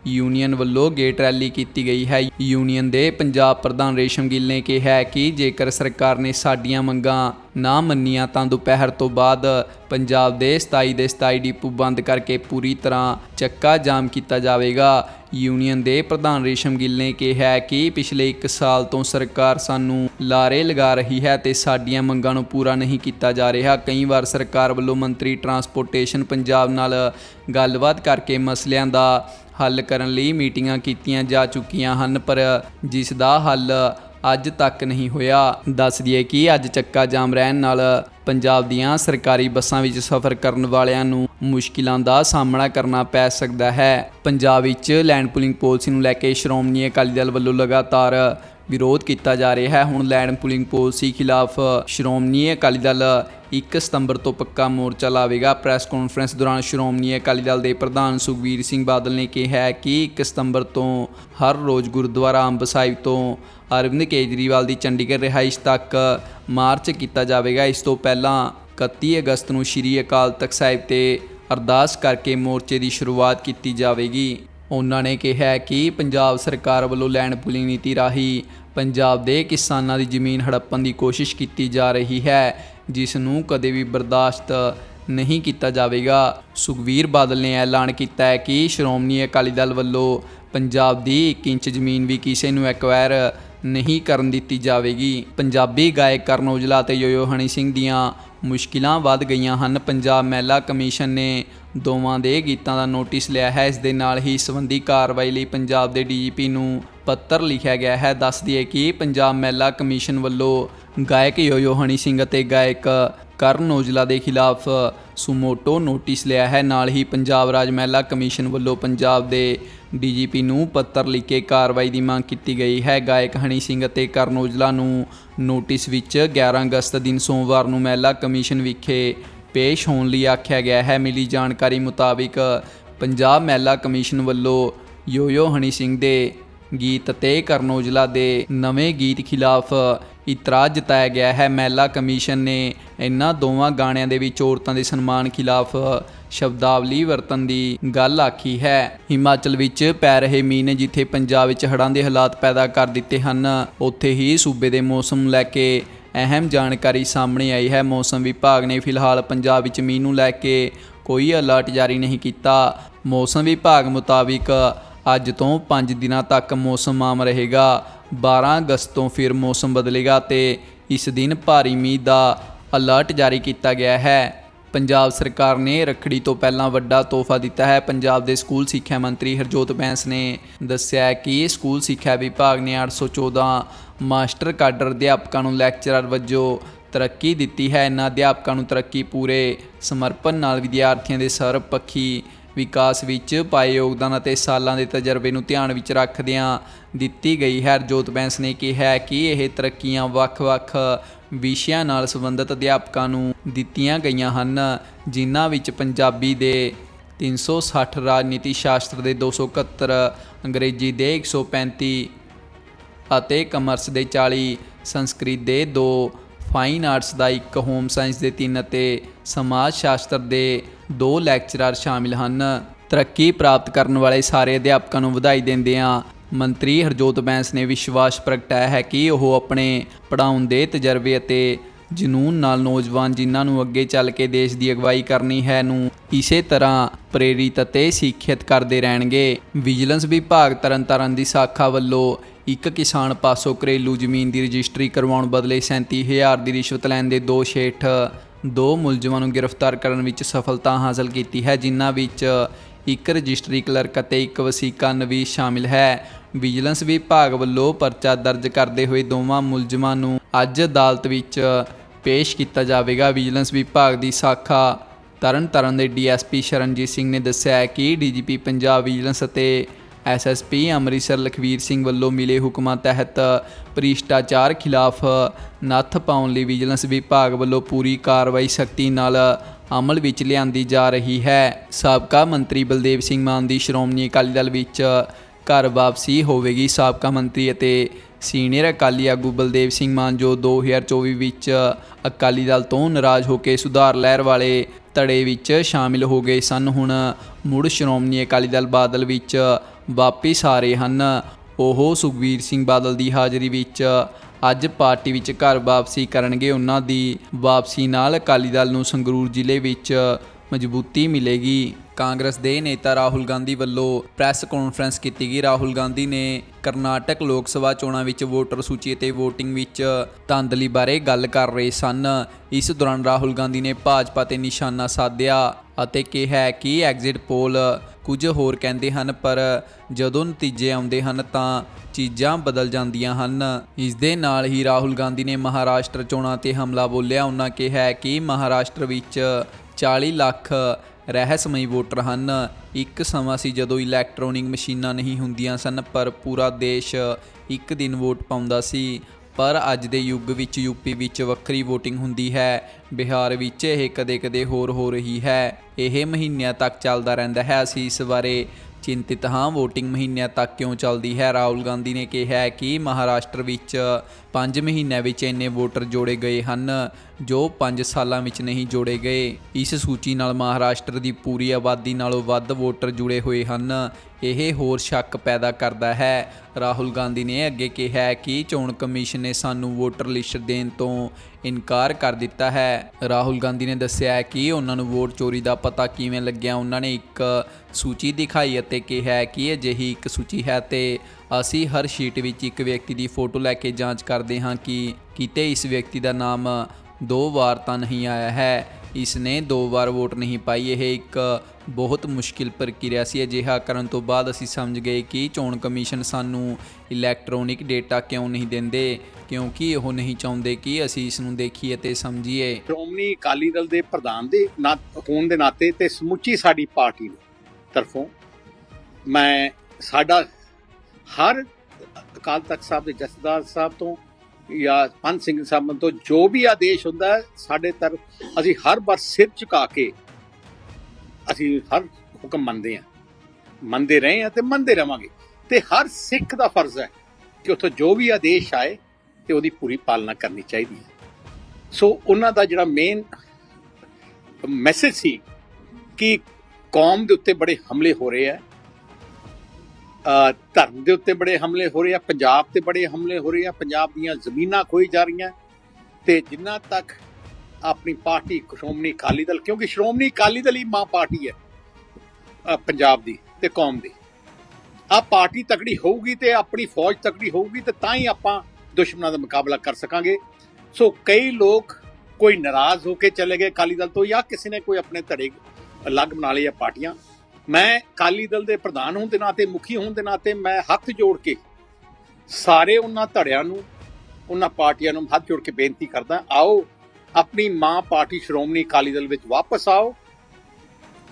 ਯੂਨੀਅਨ ਵੱਲੋਂ ਗੇਟ ਰੈਲੀ ਕੀਤੀ ਗਈ ਹੈ। ਯੂਨੀਅਨ ਦੇ ਪੰਜਾਬ ਪ੍ਰਧਾਨ ਰੇਸ਼ਮ ਗਿੱਲ ਨੇ ਕਿਹਾ ਕਿ ਜੇਕਰ ਸਰਕਾਰ ਨੇ ਸਾਡੀਆਂ ਮੰਗਾਂ ਨਾ ਮੰਨੀਆਂ ਤਾਂ ਦੁਪਹਿਰ ਤੋਂ ਬਾਅਦ ਪੰਜਾਬ ਦੇ 27 ਦੇ 27 ਡਿਪੂ ਬੰਦ ਕਰਕੇ ਪੂਰੀ ਤਰ੍ਹਾਂ ਚੱਕਾ ਜਾਮ ਕੀਤਾ ਜਾਵੇਗਾ। ਯੂਨੀਅਨ ਦੇ ਪ੍ਰਧਾਨ ਰੇਸ਼ਮ ਗਿੱਲ ਨੇ ਕਿਹਾ ਕਿ ਪਿਛਲੇ 1 ਸਾਲ ਤੋਂ ਸਰਕਾਰ ਸਾਨੂੰ ਲਾਰੇ ਲਗਾ ਰਹੀ ਹੈ ਤੇ ਸਾਡੀਆਂ ਮੰਗਾਂ ਨੂੰ ਪੂਰਾ ਨਹੀਂ ਕੀਤਾ ਜਾ ਰਿਹਾ। ਕਈ ਵਾਰ ਸਰਕਾਰ ਵੱਲੋਂ ਮੰਤਰੀ ਟਰਾਂਸਪੋਰਟੇਸ਼ਨ ਪੰਜਾਬ ਨਾਲ ਗੱਲਬਾਤ ਕਰਕੇ ਮਸਲਿਆਂ ਦਾ ਹੱਲ ਕਰਨ ਲਈ ਮੀਟਿੰਗਾਂ ਕੀਤੀਆਂ ਜਾ ਚੁੱਕੀਆਂ ਹਨ, ਪਰ ਜਿਸ ਦਾ ਹੱਲ ਅੱਜ ਤੱਕ ਨਹੀਂ ਹੋਇਆ। ਦੱਸ ਦਈਏ ਕਿ ਅੱਜ ਚੱਕਾ ਜਾਮ ਰਹਿਣ ਨਾਲ ਪੰਜਾਬ ਦੀਆਂ ਸਰਕਾਰੀ ਬੱਸਾਂ ਵਿੱਚ ਸਫ਼ਰ ਕਰਨ ਵਾਲਿਆਂ ਨੂੰ ਮੁਸ਼ਕਿਲਾਂ ਦਾ ਸਾਹਮਣਾ ਕਰਨਾ ਪੈ ਸਕਦਾ ਹੈ। ਪੰਜਾਬ ਵਿੱਚ ਲੈਂਡ ਪੁਲਿੰਗ ਪਾਲਿਸੀ ਨੂੰ ਲੈ ਕੇ ਸ਼੍ਰੋਮਣੀ ਅਕਾਲੀ ਦਲ ਵੱਲੋਂ ਲਗਾਤਾਰ ਵਿਰੋਧ ਕੀਤਾ ਜਾ ਰਿਹਾ ਹੈ। ਹੁਣ ਲੈਂਡ ਪੁਲਿੰਗ ਪਾਲਿਸੀ ਖਿਲਾਫ ਸ਼੍ਰੋਮਣੀ ਅਕਾਲੀ ਦਲ 1 ਸਤੰਬਰ ਤੋਂ ਪੱਕਾ ਮੋਰਚਾ ਲਾਵੇਗਾ। ਪ੍ਰੈਸ ਕਾਨਫਰੰਸ ਦੌਰਾਨ ਸ਼੍ਰੋਮਣੀ ਅਕਾਲੀ ਦਲ ਦੇ ਪ੍ਰਧਾਨ ਸੁਖਬੀਰ ਸਿੰਘ ਬਾਦਲ ਨੇ ਕਿਹਾ ਕਿ 1 ਸਤੰਬਰ ਤੋਂ ਹਰ ਰੋਜ਼ ਗੁਰਦੁਆਰਾ ਅੰਬ ਸਾਹਿਬ ਤੋਂ ਅਰਵਿੰਦ ਕੇਜਰੀਵਾਲ ਦੀ ਚੰਡੀਗੜ੍ਹ ਰਿਹਾਇਸ਼ ਤੱਕ ਮਾਰਚ ਕੀਤਾ ਜਾਵੇਗਾ। ਇਸ ਤੋਂ ਪਹਿਲਾਂ 31 ਅਗਸਤ ਨੂੰ ਸ਼੍ਰੀ ਅਕਾਲ ਤਖਤ ਸਾਹਿਬ ਤੇ ਅਰਦਾਸ ਕਰਕੇ ਮੋਰਚੇ ਦੀ ਸ਼ੁਰੂਆਤ ਕੀਤੀ ਜਾਵੇਗੀ। ਉਹਨਾਂ ਨੇ ਕਿਹਾ ਕਿ ਪੰਜਾਬ ਸਰਕਾਰ ਵੱਲੋਂ ਲੈਂਡ ਪੁਲਿੰਗ ਨੀਤੀ ਰਾਹੀਂ ਪੰਜਾਬ ਦੇ ਕਿਸਾਨਾਂ ਦੀ ਜ਼ਮੀਨ ਹੜੱਪਣ ਦੀ ਕੋਸ਼ਿਸ਼ ਕੀਤੀ ਜਾ ਰਹੀ ਹੈ, ਜਿਸ ਨੂੰ ਕਦੇ ਵੀ ਬਰਦਾਸ਼ਤ ਨਹੀਂ ਕੀਤਾ ਜਾਵੇਗਾ। ਸੁਖਵੀਰ ਬਾਦਲ ਨੇ ਐਲਾਨ ਕੀਤਾ ਹੈ ਕਿ ਸ਼੍ਰੋਮਣੀ ਅਕਾਲੀ ਦਲ ਵੱਲੋਂ ਪੰਜਾਬ ਦੀ 1 ਇੰਚ ਜ਼ਮੀਨ ਵੀ ਕਿਸੇ ਨੂੰ ਐਕਵਾਇਰ ਨਹੀਂ ਕਰਨ ਦਿੱਤੀ ਜਾਵੇਗੀ। ਪੰਜਾਬੀ ਗਾਇਕ ਕਰਨ ਔਜਲਾ ਤੇ ਯੋਯੋ ਹਨੀ ਸਿੰਘ ਦੀਆਂ ਮੁਸ਼ਕਿਲਾਂ ਵੱਧ ਗਈਆਂ ਹਨ। ਪੰਜਾਬ ਮਹਿਲਾ ਕਮਿਸ਼ਨ ਨੇ ਦੋਵਾਂ ਦੇ ਗੀਤਾਂ ਦਾ ਨੋਟਿਸ ਲਿਆ ਹੈ। ਇਸ ਦੇ ਨਾਲ ਹੀ ਸੰਬੰਧੀ ਕਾਰਵਾਈ ਲਈ ਪੰਜਾਬ ਦੇ ਡੀਜੀਪੀ ਨੂੰ ਪੱਤਰ ਲਿਖਿਆ ਗਿਆ ਹੈ। ਦੱਸ ਦਈਏ ਕਿ ਪੰਜਾਬ ਮਹਿਲਾ ਕਮਿਸ਼ਨ ਵੱਲੋਂ ਗਾਇਕ ਯੋਯੋ ਹਨੀ ਸਿੰਘ ਅਤੇ ਗਾਇਕ ਕਰਨ ਔਜਲਾ ਦੇ ਖਿਲਾਫ ਸੁਮੋਟੋ ਨੋਟਿਸ ਲਿਆ ਹੈ। ਨਾਲ ਹੀ ਪੰਜਾਬ ਰਾਜ ਮਹਿਲਾ ਕਮਿਸ਼ਨ ਵੱਲੋਂ ਪੰਜਾਬ ਦੇ ਡੀਜੀਪੀ ਨੂੰ ਪੱਤਰ ਲਿਖ ਕੇ ਕਾਰਵਾਈ ਦੀ ਮੰਗ ਕੀਤੀ ਗਈ ਹੈ। ਗਾਇਕ ਹਨੀ ਸਿੰਘ ਅਤੇ ਕਰਨ ਔਜਲਾ ਨੂੰ ਨੋਟਿਸ ਵਿੱਚ 11 ਅਗਸਤ ਦਿਨ ਸੋਮਵਾਰ ਨੂੰ ਮਹਿਲਾ ਕਮਿਸ਼ਨ ਵਿਖੇ ਪੇਸ਼ ਹੋਣ ਲਈ ਆਖਿਆ ਗਿਆ ਹੈ। ਮਿਲੀ ਜਾਣਕਾਰੀ ਮੁਤਾਬਿਕ ਪੰਜਾਬ ਮਹਿਲਾ ਕਮਿਸ਼ਨ ਵੱਲੋਂ ਯੋਯੋ ਹਨੀ ਸਿੰਘ ਦੇ ਗੀਤ ਅਤੇ ਕਰਨ ਔਜਲਾ ਦੇ ਨਵੇਂ ਗੀਤ ਖਿਲਾਫ ਇਤਰਾਜ਼ ਜਤਾਇਆ ਗਿਆ ਹੈ। ਮਹਿਲਾ ਕਮਿਸ਼ਨ ਨੇ ਇਹਨਾਂ ਦੋਵਾਂ ਗਾਣਿਆਂ ਦੇ ਵਿੱਚ ਔਰਤਾਂ ਦੇ ਸਨਮਾਨ ਖਿਲਾਫ ਸ਼ਬਦਾਵਲੀ ਵਰਤਨ ਦੀ ਗੱਲ ਆਖੀ ਹੈ। ਹਿਮਾਚਲ ਵਿੱਚ ਪੈ ਰਹੇ ਮੀਂਹ ਨੇ ਜਿੱਥੇ ਪੰਜਾਬ ਵਿੱਚ ਹੜ੍ਹਾਂ ਦੇ ਹਾਲਾਤ ਪੈਦਾ ਕਰ ਦਿੱਤੇ ਹਨ, ਉੱਥੇ ਹੀ ਸੂਬੇ ਦੇ ਮੌਸਮ ਨੂੰ ਲੈ ਕੇ ਅਹਿਮ ਜਾਣਕਾਰੀ ਸਾਹਮਣੇ ਆਈ ਹੈ। ਮੌਸਮ ਵਿਭਾਗ ਨੇ ਫਿਲਹਾਲ ਪੰਜਾਬ ਵਿੱਚ ਮੀਂਹ ਨੂੰ ਲੈ ਕੇ ਕੋਈ ਅਲਰਟ ਜਾਰੀ ਨਹੀਂ ਕੀਤਾ। ਮੌਸਮ ਵਿਭਾਗ ਮੁਤਾਬਿਕ ਅੱਜ ਤੋਂ 5 ਦਿਨਾਂ ਤੱਕ ਮੌਸਮ ਆਮ ਰਹੇਗਾ। 12 ਅਗਸਤ ਤੋਂ ਫਿਰ ਮੌਸਮ ਬਦਲੇਗਾ ਤੇ ਇਸ ਦਿਨ ਭਾਰੀ ਮੀਂਹ ਦਾ ਅਲਰਟ ਜਾਰੀ ਕੀਤਾ ਗਿਆ ਹੈ। ਪੰਜਾਬ ਸਰਕਾਰ ਨੇ ਰੱਖੜੀ ਤੋਂ ਪਹਿਲਾਂ ਵੱਡਾ ਤੋਹਫਾ ਦਿੱਤਾ ਹੈ। ਪੰਜਾਬ ਦੇ ਸਕੂਲ ਸਿੱਖਿਆ ਮੰਤਰੀ ਹਰਜੋਤ ਬੈਂਸ ਨੇ ਦੱਸਿਆ ਕਿ ਸਕੂਲ ਸਿੱਖਿਆ ਵਿਭਾਗ ਨੇ 814 ਮਾਸਟਰ ਕਾਡਰ ਅਧਿਆਪਕਾਂ ਨੂੰ ਲੈਕਚਰਰ ਵਜੋਂ ਤਰੱਕੀ ਦਿੱਤੀ ਹੈ। ਇਹਨਾਂ ਅਧਿਆਪਕਾਂ ਨੂੰ ਤਰੱਕੀ ਪੂਰੇ ਸਮਰਪਣ ਨਾਲ ਵਿਦਿਆਰਥੀਆਂ ਦੇ ਸਰਬਪੱਖੀ ਵਿਕਾਸ ਵਿੱਚ ਪਾਏ ਯੋਗਦਾਨ ਅਤੇ ਸਾਲਾਂ ਦੇ ਤਜਰਬੇ ਨੂੰ ਧਿਆਨ ਵਿੱਚ ਰੱਖਦਿਆਂ ਦਿੱਤੀ ਗਈ ਹੈ। ਹਰਜੋਤ ਬੈਂਸ ਨੇ ਕਿਹਾ ਕਿ ਇਹ ਤਰੱਕੀਆਂ ਵੱਖ-ਵੱਖ ਵਿਸ਼ਿਆਂ ਨਾਲ ਸੰਬੰਧਿਤ ਅਧਿਆਪਕਾਂ ਨੂੰ ਦਿੱਤੀਆਂ ਗਈਆਂ ਹਨ, ਜਿਨ੍ਹਾਂ ਵਿੱਚ ਪੰਜਾਬੀ ਦੇ 360 ਰਾਜਨੀਤੀ ਸ਼ਾਸਤਰ ਦੇ 271 ਅੰਗਰੇਜ਼ੀ ਦੇ 135 ਅਤੇ ਕਮਰਸ ਦੇ 40 ਸੰਸਕ੍ਰਿਤ ਦੇ 2 ਫਾਈਨ ਆਰਟਸ ਦਾ ਇੱਕ, ਹੋਮ ਸਾਇੰਸ ਦੇ 3 ਅਤੇ ਸਮਾਜ ਸ਼ਾਸਤਰ ਦੇ 2 ਲੈਕਚਰਰ ਸ਼ਾਮਿਲ ਹਨ। ਤਰੱਕੀ ਪ੍ਰਾਪਤ ਕਰਨ ਵਾਲੇ ਸਾਰੇ ਅਧਿਆਪਕਾਂ ਨੂੰ ਵਧਾਈ ਦਿੰਦਿਆਂ ਮੰਤਰੀ ਹਰਜੋਤ ਬੈਂਸ ਨੇ ਵਿਸ਼ਵਾਸ ਪ੍ਰਗਟਾਇਆ ਹੈ ਕਿ ਉਹ ਆਪਣੇ ਪੜਾਉਣ ਦੇ ਤਜਰਬੇ ਅਤੇ ਜਨੂਨ ਨਾਲ ਨੌਜਵਾਨ ਜਿਨ੍ਹਾਂ ਨੂੰ ਅੱਗੇ ਚੱਲ ਕੇ ਦੇਸ਼ ਦੀ ਅਗਵਾਈ ਕਰਨੀ ਹੈ ਨੂੰ ਇਸੇ ਤਰ੍ਹਾਂ ਪ੍ਰੇਰਿਤ ਅਤੇ ਸਿੱਖਿਅਤ ਕਰਦੇ ਰਹਿਣਗੇ। ਵਿਜੀਲੈਂਸ ਵਿਭਾਗ ਤਰਨਤਾਰਨ ਦੀ ਸ਼ਾਖਾ ਵੱਲੋਂ ਇੱਕ ਕਿਸਾਨ ਪਾਸੋਂ ਘਰੇਲੂ ਜ਼ਮੀਨ ਦੀ ਰਜਿਸਟਰੀ ਕਰਵਾਉਣ ਬਦਲੇ 37000 ਦੀ ਰਿਸ਼ਵਤ ਲੈਣ ਦੇ ਦੋਸ਼ ਹੇਠ ਦੋ ਮੁਲਜ਼ਮਾਂ ਨੂੰ ਗ੍ਰਿਫਤਾਰ ਕਰਨ ਵਿੱਚ ਸਫਲਤਾ ਹਾਸਲ ਕੀਤੀ ਹੈ, ਜਿਨ੍ਹਾਂ ਵਿੱਚ ਇੱਕ ਰਜਿਸਟਰੀ ਕਲਰਕ ਅਤੇ ਇੱਕ ਵਸੀਕਾ ਨਵੀਸ ਸ਼ਾਮਿਲ ਹੈ। ਵਿਜੀਲੈਂਸ ਵਿਭਾਗ ਵੱਲੋਂ ਪਰਚਾ ਦਰਜ ਕਰਦੇ ਹੋਏ ਦੋਵਾਂ ਮੁਲਜ਼ਮਾਂ ਨੂੰ ਅੱਜ ਅਦਾਲਤ ਵਿੱਚ ਪੇਸ਼ ਕੀਤਾ ਜਾਵੇਗਾ। ਵਿਜੀਲੈਂਸ ਵਿਭਾਗ ਦੀ ਸ਼ਾਖਾ ਤਰਨ ਤਰਨਤਾਰਨ ਦੇ ਡੀਐਸਪੀ ਸ਼ਰਨਜੀਤ ਸਿੰਘ ਨੇ ਦੱਸਿਆ ਹੈ ਕਿ ਡੀਜੀਪੀ ਪੰਜਾਬ ਵਿਜੀਲੈਂਸ ਅਤੇ ਐਸਐਸਪੀ ਅੰਮ੍ਰਿਤਸਰ ਲਖਵੀਰ ਸਿੰਘ ਵੱਲੋਂ ਮਿਲੇ ਹੁਕਮਾਂ ਤਹਿਤ ਭ੍ਰਿਸ਼ਟਾਚਾਰ ਖਿਲਾਫ ਨੱਥ ਪਾਉਣ ਲਈ ਵਿਜੀਲੈਂਸ ਵਿਭਾਗ ਵੱਲੋਂ ਪੂਰੀ ਕਾਰਵਾਈ ਸਖਤੀ ਨਾਲ ਅਮਲ ਵਿੱਚ ਲਿਆਂਦੀ ਜਾ ਰਹੀ ਹੈ। ਸਾਬਕਾ ਮੰਤਰੀ ਬਲਦੇਵ ਸਿੰਘ ਮਾਨ ਦੀ ਸ਼੍ਰੋਮਣੀ ਅਕਾਲੀ ਦਲ ਵਿੱਚ ਘਰ ਵਾਪਸੀ ਹੋਵੇਗੀ। ਸਾਬਕਾ ਮੰਤਰੀ ਅਤੇ ਸੀਨੀਅਰ ਅਕਾਲੀ ਆਗੂ ਬਲਦੇਵ ਸਿੰਘ ਮਾਨ ਜੋ 2024 ਵਿੱਚ ਅਕਾਲੀ ਦਲ ਤੋਂ ਨਾਰਾਜ਼ ਹੋ ਕੇ ਸੁਧਾਰ ਲਹਿਰ ਵਾਲੇ ਧੜੇ ਵਿੱਚ ਸ਼ਾਮਿਲ ਹੋ ਗਏ ਸਨ। ਹੁਣ ਮੁੜ ਸ਼੍ਰੋਮਣੀ ਅਕਾਲੀ ਦਲ ਬਾਦਲ ਵਿੱਚ ਵਾਪਿਸ ਆ ਰਹੇ ਹਨ। ਉਹ ਸੁਖਵੀਰ ਸਿੰਘ ਬਾਦਲ ਦੀ ਹਾਜ਼ਰੀ ਵਿੱਚ ਅੱਜ ਪਾਰਟੀ ਵਿੱਚ ਘਰ ਵਾਪਸੀ ਕਰਨਗੇ। ਉਹਨਾਂ ਦੀ ਵਾਪਸੀ ਨਾਲ ਅਕਾਲੀ ਦਲ ਨੂੰ ਸੰਗਰੂਰ ਜ਼ਿਲ੍ਹੇ ਵਿੱਚ ਮਜ਼ਬੂਤੀ ਮਿਲੇਗੀ। ਕਾਂਗਰਸ ਦੇ ਨੇਤਾ ਰਾਹੁਲ ਗਾਂਧੀ ਵੱਲੋਂ ਪ੍ਰੈਸ ਕਾਨਫਰੰਸ ਕੀਤੀ ਗਈ। ਰਾਹੁਲ ਗਾਂਧੀ ਨੇ ਕਰਨਾਟਕ ਲੋਕ ਸਭਾ ਚੋਣਾਂ ਵਿੱਚ ਵੋਟਰ ਸੂਚੀ ਅਤੇ VOTING ਵਿੱਚ ਧਾਂਦਲੀ ਬਾਰੇ ਗੱਲ ਕਰ ਰਹੇ ਸਨ। ਇਸ ਦੌਰਾਨ ਰਾਹੁਲ ਗਾਂਧੀ ਨੇ ਭਾਜਪਾ ਤੇ ਨਿਸ਼ਾਨਾ ਸਾਧਿਆ ਅਤੇ ਕਿਹਾ ਕਿ ਐਗਜ਼ਿਟ ਪੋਲ ਕੁਝ ਹੋਰ ਕਹਿੰਦੇ ਹਨ, ਪਰ ਜਦੋਂ ਨਤੀਜੇ ਆਉਂਦੇ ਹਨ ਤਾਂ ਚੀਜ਼ਾਂ ਬਦਲ ਜਾਂਦੀਆਂ ਹਨ। ਇਸ ਦੇ ਨਾਲ ਹੀ ਰਾਹੁਲ ਗਾਂਧੀ ਨੇ ਮਹਾਰਾਸ਼ਟਰ ਚੋਣਾਂ ਤੇ ਹਮਲਾ ਬੋਲਿਆ। ਉਹਨਾਂ ਕਿਹਾ ਕਿ ਮਹਾਰਾਸ਼ਟਰ ਵਿੱਚ 40 ਲੱਖ ਰਹੱਸਮਈ ਵੋਟਰ ਹਨ। ਇੱਕ ਸਮਾਂ ਸੀ ਜਦੋਂ ਇਲੈਕਟ੍ਰੋਨਿਕ ਮਸ਼ੀਨਾਂ ਨਹੀਂ ਹੁੰਦੀਆਂ ਸਨ, ਪਰ ਪੂਰਾ ਦੇਸ਼ ਇੱਕ ਦਿਨ ਵੋਟ ਪਾਉਂਦਾ ਸੀ। ਪਰ ਅੱਜ ਦੇ ਯੁੱਗ ਵਿੱਚ ਯੂਪੀ ਵਿੱਚ ਵੱਖਰੀ VOTING ਹੁੰਦੀ ਹੈ। ਬਿਹਾਰ ਵਿੱਚ ਇਹ ਕਦੇ-ਕਦੇ ਹੋਰ ਹੋ ਰਹੀ ਹੈ। ਇਹ ਮਹੀਨਿਆਂ ਤੱਕ ਚੱਲਦਾ ਰਹਿੰਦਾ ਹੈ। ਅਸੀਂ ਇਸ ਬਾਰੇ ਚਿੰਤਿਤ ਹਾਂ VOTING ਮਹੀਨਿਆਂ ਤੱਕ ਕਿਉਂ ਚੱਲਦੀ ਹੈ? ਰਾਹੁਲ ਗਾਂਧੀ ਨੇ ਕਿਹਾ ਕਿ ਮਹਾਰਾਸ਼ਟਰ ਵਿੱਚ 5 ਮਹੀਨਿਆਂ ਵਿੱਚ ਇੰਨੇ ਵੋਟਰ ਜੋੜੇ ਗਏ ਹਨ, ਜੋ 5 ਸਾਲਾਂ ਵਿੱਚ ਨਹੀਂ ਜੋੜੇ ਗਏ। ਇਸ ਸੂਚੀ ਨਾਲ ਮਹਾਰਾਸ਼ਟਰ ਦੀ ਪੂਰੀ ਆਬਾਦੀ ਨਾਲੋਂ ਵੱਧ ਵੋਟਰ ਜੁੜੇ ਹੋਏ ਹਨ। ਇਹ ਹੋਰ ਸ਼ੱਕ ਪੈਦਾ ਕਰਦਾ ਹੈ। ਰਾਹੁਲ ਗਾਂਧੀ ਨੇ ਅੱਗੇ ਕਿਹਾ ਕਿ ਚੋਣ ਕਮਿਸ਼ਨ ਨੇ ਸਾਨੂੰ ਵੋਟਰ ਲਿਸਟ ਦੇਣ ਤੋਂ ਇਨਕਾਰ ਕਰ ਦਿੱਤਾ ਹੈ। ਰਾਹੁਲ ਗਾਂਧੀ ਨੇ ਦੱਸਿਆ ਕਿ ਉਹਨਾਂ ਨੂੰ ਵੋਟ ਚੋਰੀ ਦਾ ਪਤਾ ਕਿਵੇਂ ਲੱਗਿਆ, ਉਹਨਾਂ ਨੇ ਇੱਕ ਸੂਚੀ ਦਿਖਾਈ ਅਤੇ ਕਿਹਾ ਕਿ ਅਜਿਹੀ ਇੱਕ ਸੂਚੀ ਹੈ ਤੇ ਅਸੀਂ ਹਰ ਸ਼ੀਟ ਵਿੱਚ ਇੱਕ ਵਿਅਕਤੀ ਦੀ ਫੋਟੋ ਲੈ ਕੇ ਜਾਂਚ ਕਰਦੇ ਹਾਂ ਕਿ ਕਿਤੇ ਇਸ ਵਿਅਕਤੀ ਦਾ ਨਾਮ ਦੋ ਵਾਰ ਤਾਂ ਨਹੀਂ ਆਇਆ ਹੈ। ਇਸ ਨੇ ਦੋ ਵਾਰ ਵੋਟ ਨਹੀਂ ਪਾਈ। ਇਹ ਇੱਕ ਬਹੁਤ ਮੁਸ਼ਕਿਲ ਪ੍ਰਕਿਰਿਆ ਸੀ। ਅਜਿਹਾ ਕਰਨ ਤੋਂ ਬਾਅਦ ਅਸੀਂ ਸਮਝ ਗਏ ਕਿ ਚੋਣ ਕਮਿਸ਼ਨ ਸਾਨੂੰ ਇਲੈਕਟ੍ਰੋਨਿਕ ਡੇਟਾ ਕਿਉਂ ਨਹੀਂ ਦਿੰਦੇ, ਕਿਉਂਕਿ ਉਹ ਨਹੀਂ ਚਾਹੁੰਦੇ ਕਿ ਅਸੀਂ ਇਸ ਨੂੰ ਦੇਖੀਏ ਤੇ ਸਮਝੀਏ। ਸ਼੍ਰੋਮਣੀ ਅਕਾਲੀ ਦਲ ਦੇ ਪ੍ਰਧਾਨ ਦੇ ਨਾ, ਹੋਣ ਦੇ ਨਾਤੇ ਤੇ ਸਮੁੱਚੀ ਸਾਡੀ ਪਾਰਟੀ ਨੂੰ ਤਰਫੋਂ ਮੈਂ ਸਾਡਾ ਹਰ ਅਕਾਲ ਤਖਤ ਸਾਹਿਬ ਦੇ ਜਥੇਦਾਰ ਸਾਹਿਬ ਤੋਂ ਜਾਂ ਪੰਥ ਸਿੰਘ ਸਾਹਿਬ ਤੋਂ ਜੋ ਵੀ ਆਦੇਸ਼ ਹੁੰਦਾ ਸਾਡੇ ਤਰ ਅਸੀਂ ਹਰ ਵਾਰ ਸਿਰ ਝੁਕਾ ਕੇ ਅਸੀਂ ਹਰ ਹੁਕਮ ਮੰਨਦੇ ਹਾਂ। ਮੰਨਦੇ ਰਹੇ ਹਾਂ ਤੇ ਮੰਨਦੇ ਰਵਾਂਗੇ। ਤੇ ਹਰ ਸਿੱਖ ਦਾ ਫਰਜ਼ ਹੈ ਕਿ ਉੱਥੋਂ ਜੋ ਵੀ ਆਦੇਸ਼ ਆਏ ਤੇ ਉਹਦੀ ਪੂਰੀ ਪਾਲਣਾ ਕਰਨੀ ਚਾਹੀਦੀ ਹੈ। ਸੋ ਉਹਨਾਂ ਦਾ ਜਿਹੜਾ ਮੇਨ ਮੈਸੇਜ ਸੀ ਕਿ ਕੌਮ ਦੇ ਉੱਤੇ ਬੜੇ ਹਮਲੇ ਹੋ ਰਹੇ ਆ ਧਰਮ ਦੇ ਉੱਤੇ ਬੜੇ ਹਮਲੇ ਹੋ ਰਹੇ ਆ, ਪੰਜਾਬ ਤੇ ਬੜੇ ਹਮਲੇ ਹੋ ਰਹੇ ਆ, ਪੰਜਾਬ ਦੀਆਂ ਜ਼ਮੀਨਾਂ ਖੋਈ ਜਾ ਰਹੀਆਂ। ਤੇ ਜਿੰਨਾ ਤੱਕ ਆਪਣੀ ਪਾਰਟੀ ਸ਼੍ਰੋਮਣੀ ਅਕਾਲੀ ਦਲ, ਕਿਉਂਕਿ ਸ਼੍ਰੋਮਣੀ ਅਕਾਲੀ ਦਲ ਹੀ ਮਾਂ ਪਾਰਟੀ ਹੈ ਪੰਜਾਬ ਦੀ ਤੇ ਕੌਮ ਦੀ। ਆ ਪਾਰਟੀ ਤਕੜੀ ਹੋਊਗੀ ਤੇ ਆਪਣੀ ਫੌਜ ਤਕੜੀ ਹੋਊਗੀ ਤੇ ਤਾਂ ਹੀ ਆਪਾਂ ਦੁਸ਼ਮਣਾਂ ਦਾ ਮੁਕਾਬਲਾ ਕਰ ਸਕਾਂਗੇ। ਸੋ ਕਈ ਲੋਕ ਕੋਈ ਨਾਰਾਜ਼ ਹੋ ਕੇ ਚਲੇ ਗਏ ਅਕਾਲੀ ਦਲ ਤੋਂ ਜਾਂ ਕਿਸੇ ਨੇ ਕੋਈ ਆਪਣੇ ਧੜੇ ਅਲੱਗ ਬਣਾ ਲਏ ਆ ਪਾਰਟੀਆਂ। ਮੈਂ ਅਕਾਲੀ ਦਲ ਦੇ ਪ੍ਰਧਾਨ ਹੋਣ ਦੇ ਨਾਤੇ, ਮੁਖੀ ਹੋਣ ਦੇ ਨਾਤੇ ਮੈਂ ਹੱਥ ਜੋੜ ਕੇ ਸਾਰੇ ਉਹਨਾਂ ਧੜਿਆਂ ਨੂੰ, ਉਹਨਾਂ ਪਾਰਟੀਆਂ ਨੂੰ ਹੱਥ ਜੋੜ ਕੇ ਬੇਨਤੀ ਕਰਦਾ, ਆਓ, ਆਪਣੀ ਮਾਂ ਪਾਰਟੀ ਸ਼੍ਰੋਮਣੀ ਅਕਾਲੀ ਦਲ ਵਿੱਚ ਵਾਪਸ ਆਓ,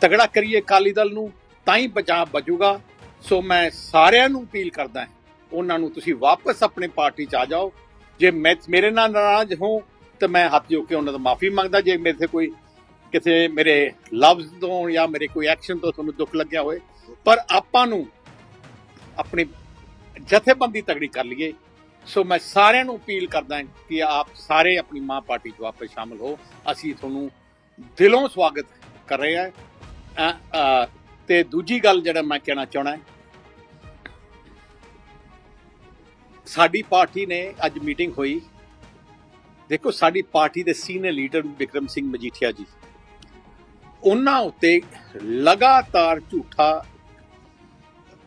ਤਗੜਾ ਕਰੀਏ ਅਕਾਲੀ ਦਲ ਨੂੰ, ਤਾਂ ਹੀ ਬਚਾਅ ਬਚੂਗਾ ਸੋ ਮੈਂ ਸਾਰਿਆਂ ਨੂੰ ਅਪੀਲ ਕਰਦਾ ਹਾਂ, ਉਹਨਾਂ ਨੂੰ ਤੁਸੀਂ ਵਾਪਸ ਆਪਣੇ ਪਾਰਟੀ ਚ ਆ ਜਾਓ। ਜੇ ਮੈਂ, ਮੇਰੇ ਨਾਲ ਨਾਰਾਜ਼ ਹੋ ਤਾਂ ਮੈਂ ਹੱਥ ਜੋੜ ਕੇ ਉਹਨਾਂ ਤੋਂ ਮਾਫੀ ਮੰਗਦਾ, ਜੇ ਮੇਰੇ ਤੇ ਕੋਈ ਕਿਸੇ ਮੇਰੇ ਲਫ਼ਜ਼ ਤੋਂ ਜਾਂ ਮੇਰੇ ਕੋਈ ਐਕਸ਼ਨ ਤੋਂ ਤੁਹਾਨੂੰ ਦੁੱਖ ਲੱਗਿਆ ਹੋਏ ਪਰ ਆਪਾਂ ਨੂੰ ਆਪਣੀ ਜਥੇਬੰਦੀ ਤਗੜੀ ਕਰ ਲਈਏ। ਸੋ ਮੈਂ ਸਾਰਿਆਂ ਨੂੰ ਅਪੀਲ ਕਰਦਾ ਕਿ ਆਪ ਸਾਰੇ ਆਪਣੀ ਮਾਂ ਪਾਰਟੀ 'ਚ ਵਾਪਸ ਸ਼ਾਮਲ ਹੋ। ਅਸੀਂ ਤੁਹਾਨੂੰ ਦਿਲੋਂ ਸਵਾਗਤ ਕਰ ਰਹੇ ਹਾਂ। ਅ, ਤੇ ਦੂਜੀ ਗੱਲ ਜਿਹੜਾ ਮੈਂ ਕਹਿਣਾ ਚਾਹਣਾ ਹੈ ਸਾਡੀ ਪਾਰਟੀ ਨੇ ਅੱਜ ਮੀਟਿੰਗ ਹੋਈ। ਦੇਖੋ ਸਾਡੀ ਪਾਰਟੀ ਦੇ ਸੀਨੀਅਰ ਲੀਡਰ ਵਿਕਰਮ ਸਿੰਘ ਮਜੀਠੀਆ ਜੀ। ਉਹਨਾਂ ਉੱਤੇ ਲਗਾਤਾਰ ਝੂਠਾ